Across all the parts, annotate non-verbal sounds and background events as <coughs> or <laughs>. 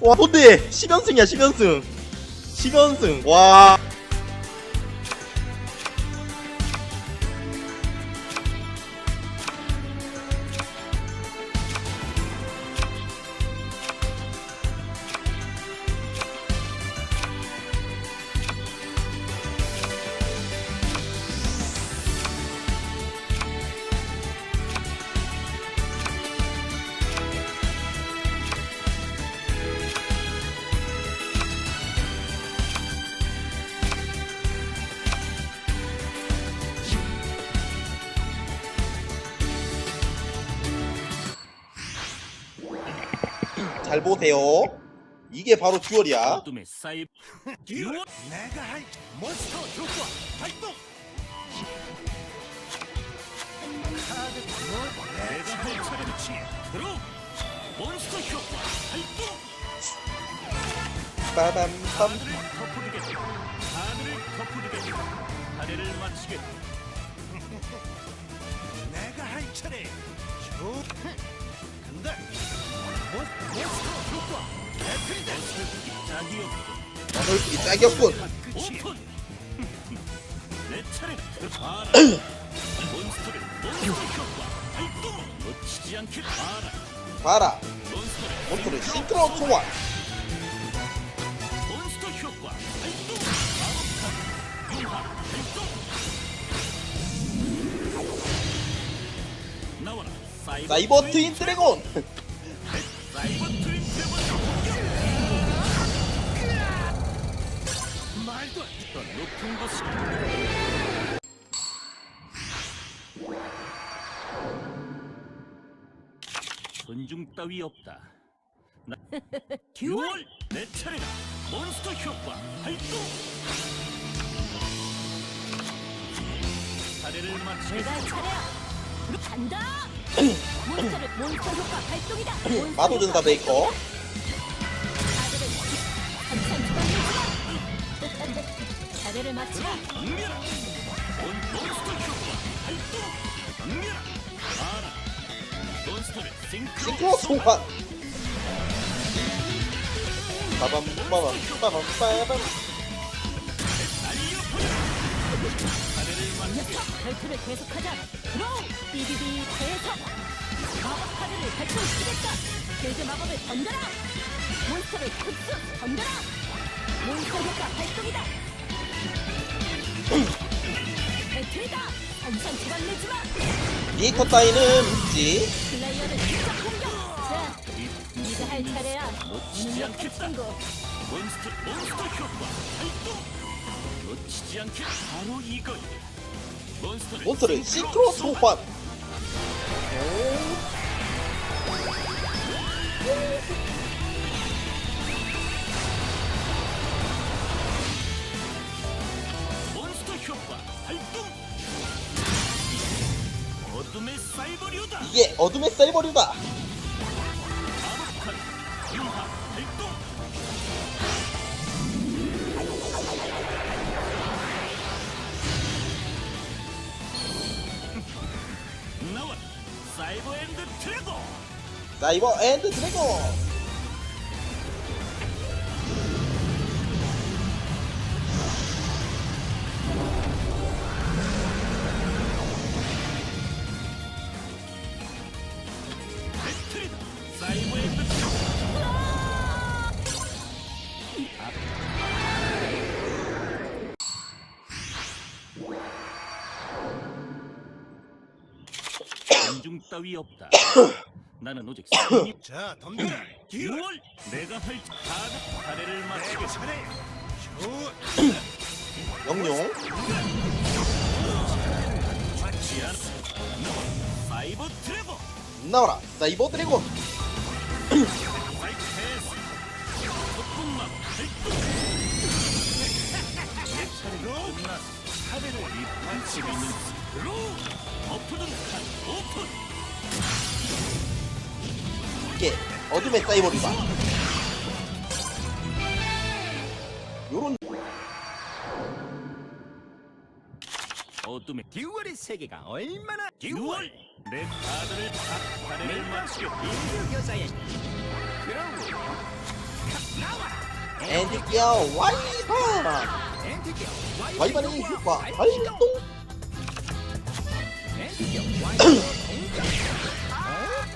와 뭔데 10연승이야 10연승. 10연승. 와 잘 보세요. 이게 바로 듀얼이야. 어둠의 사이 <laughs> 듀얼? 내가 할 몬스터 효과 발동! 카드 뭐 내가 할 차례를 취해 들어! 몬스터 효과 발동! 빠밤빰 하늘을 발동 나와라 사이버, 사이버 트윈 드래곤 사이버 트윈 드래곤 높은 곳으로 존중 따위 없다 나 <laughs> 듀얼 내 차례다 몬스터 효과 발동 사례를 마치겠다 내가 할 차례야. 간다. <laughs> 몬스터를 몬스터 효과 발동이다. 몬스터 마도전사 효과 베이커 카드 차례를 마치라. 응미라 몬, 몬스터 효과 발동 응미라 알아 몬스터를 싱크로 소환 빠밤 빠밤 빠밤 빠밤 결투를 계속하자. 드로우. BBB 계속. 마법 카드를 발동시키겠다. 필드 마법을 던져라. 몬스터를 흡수 던져라. 몬스터 효과 발동이다. 리에이터 따위는 있지. 플레이어를 직접 공격! 자, 이버류다 이게 어둠의 사이버류다 마법카드 융화 발동 나와 사이버 앤드 트래고 사이버 앤드 드래곤 따위 없다. <coughs> 나는 오직 승리. 자 덤벼라 듀얼 6월 내가 할 카드 사례를 내. 차례 효 영용 사이버 트래버 나와라 사이버 드래곤 사이트 패스. 소품만 발동. <coughs> 내 차례가 끝났어. 카드를 이 반칙에 있는 스로 어둠의 사이버류다 요런 어둠의 듀얼의 세계가 얼마나 6월! 내 카드를 다 사례를 마치겠다. 인류 여자의 엔티기어 와이번 엔티기어 와이번의 효과 발동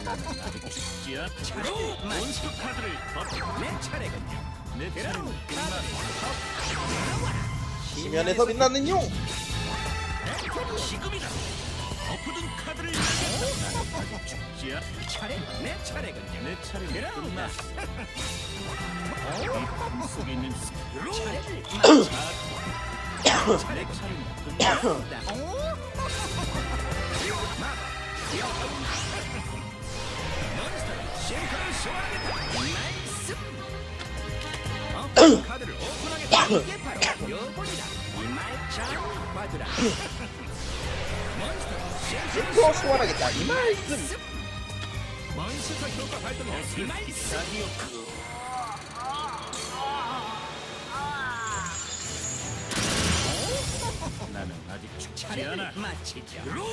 죽지 않- 차로 몬스터 카드를 덮어 내 차례군요. 내 차례는 지면에서 빛나는 용 지금이다 엎어둔 카드를 죽지 않 차례 내 차례군요. 내 차례는 끝났어 이 속에 있는 차례를 차례는 소환하겠다. 나이스. 어? 카드를 오픈하겠다. 이게 바로 요번이다. 이말 잘 받으라. 몬스터 싱크를 싱크로 소환하겠다 이 말씀 몬스터 효과 발동 후 이말씀. 나는 아직 마치죠. 로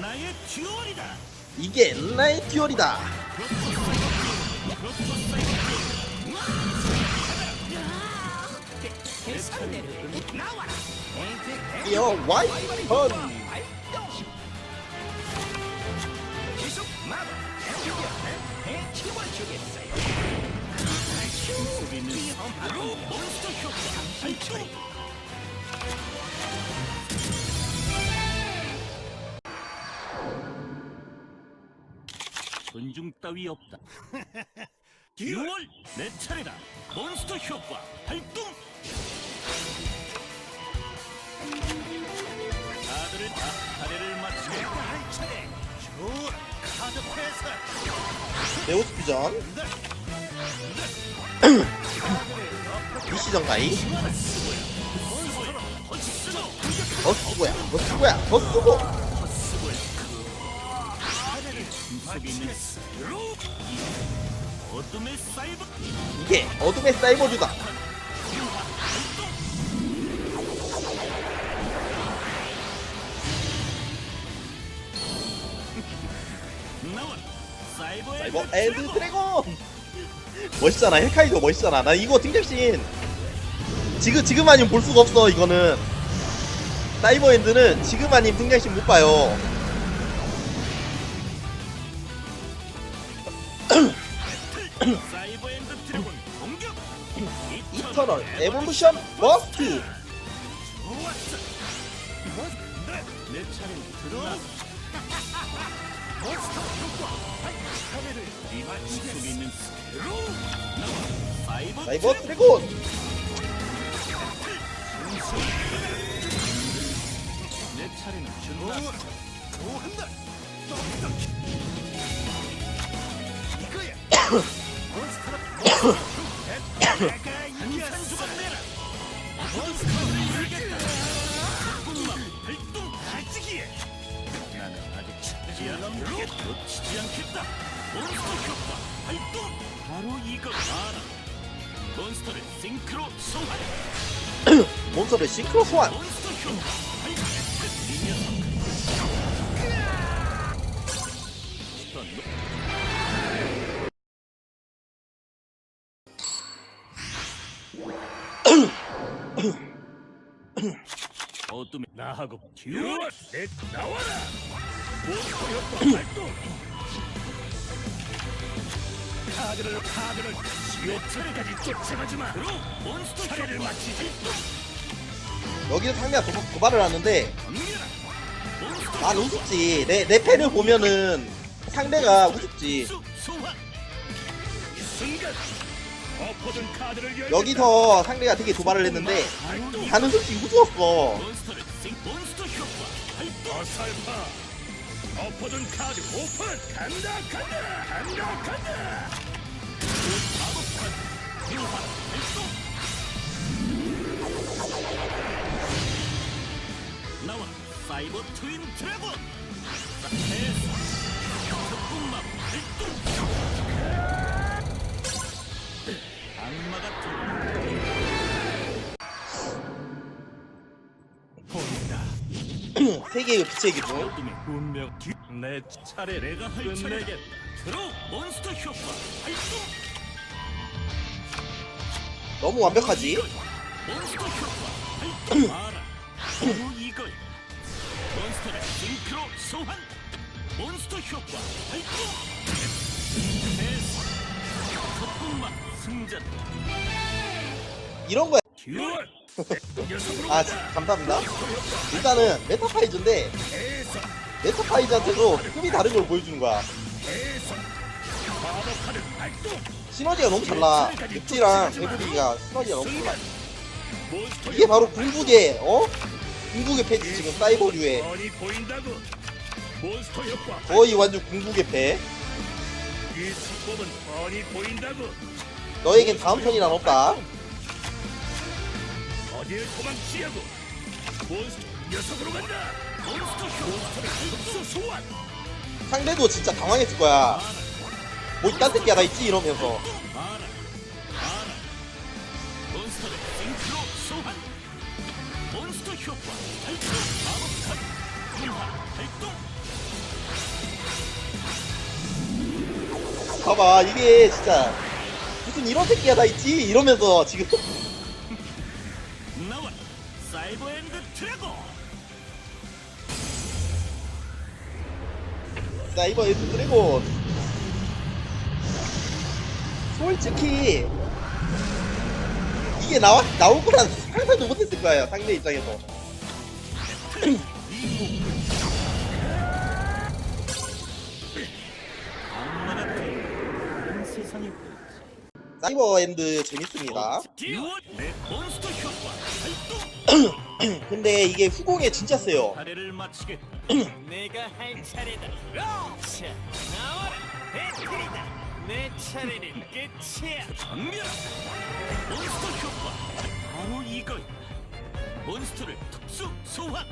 나의 듀얼이다 이게 나의 듀얼이다 대상대로 나와라. 엔티 기어 와이번 몬스터 효과 존중 따위 없다. <laughs> 듀얼 내 차례다. 몬스터 효과 발동! 카드를 다 맞추게 내가 할 차례. 좋아. 카드 회사. 네오스피전. 이 시전 가이. 더 쓰고야. 더 쓰고야. 더 쓰고 이게 어둠의 사이버주다. <laughs> 사이버 엔드 드래곤! 멋있잖아 헬카이도 멋있잖아. 나 이거 등장씬 지금 지금 아니면 볼 수가 없어 이거는. 사이버 엔드는 지금 아니면 등장씬 못 봐요 사이버 엔드 드래곤 공격 이터널 에볼루션 버스트 좋았어 내 차례는 들어라 몬스터 효과 이 속에 있는 스로 사이버 사이버 드래곤 내 차례는 준다 좋아한다. 이거야. <coughs> 몬스터로 내가 이겼어. 죽었네라 몬스터를 이기겠다 조 어둠의 나하고 듀얼 내 나와라! 몬스터 효과 발동 카드를 카드를 몇 차례까지 쫓아가지 마! 몬스터 차례를 마치지! 여기서 상대가 도, 도발을 하는데 난 우습지. 내, 내 패를 보면은 상대가 우습지. 여기서 상대가 되게 도발을 했는데 나는 솔직히 우스웠어 어설파 엎어둔 카드 오픈! 간다 간다 간다 간다! 마법 카드 유화 발동 나와 사이버 트윈 드래곤! 패스 세계의 빛의 기둥 어둠의 운명 뒤- 내 차례. 내가 할 차례겠다. 들어 몬스터 효과 발동. 너무 완벽하지? 몬스터 효과 <clears throat> 발동. 알아. 바로 이거야 몬스터를 싱크로 소환. 몬스터 효과 발동. 대사 첫분만 승전. 이런 거야. 듀얼 아 지- 감사합니다. 일단은 메타파이즈인데 메타파이즈한테도 급이 다른 걸 보여주는 거야. 시너지가 너무 달라. 육지랑 배부리가 시너지가 너무 몬스터 이게 바로 궁극의 어? 궁극의 패지 지금 효과 거의 완전 궁극의 패. 너에겐 다음 턴이란 없다 어딜 도망치려고. 몬스터 녀석으로 간다. 몬스터 효 몬스터를 흡수 소환. 상대도 진짜 당황했을 거야. 뭐 이딴 새끼야 나 있지? 이러면서. 알아 알아 몬스터를 싱크로 소환. 몬스터 효과 발동 마법 카드 분화 발동. 봐봐 이게 진짜 무슨 이런 새끼야 나 있지? 이러면서 지금 사이버 엔드 트래고 사이버 에스 드래곤. 솔직히 이게 나와 나올 거란 상상도 못했을 거예요 상대 입장에서. 사이버 엔드 재밌습니다. 듀얼. 내 효과 발동 <clears throat> 근데 이게 후공에 진짜 세요. <clears throat> 내가 할 차례다. 자, 나와라. 내 차례는 끝이야. 정렬 몬스터 효과. 바로 이거야. 몬스터를 특수 소환.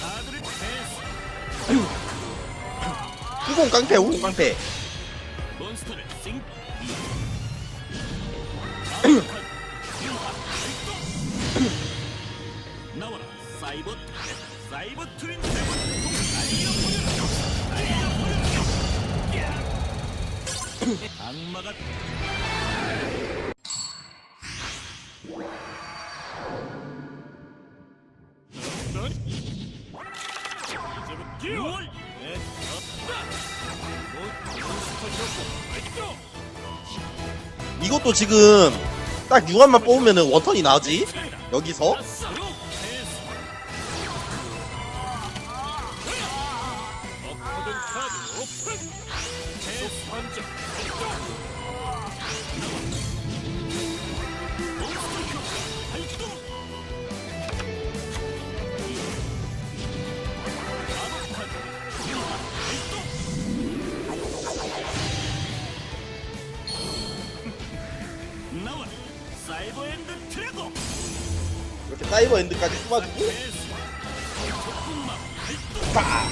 카드를 패스. 후공 깡패 후공 깡패. 몬스터를 싱 <clears throat> 나와라. 사이버 사이버 트윈 악마가 이것도 지금 딱 유한만 뽑으면은 원턴이 나지? 여기서 사이버 엔드까지 뽑아주고. 패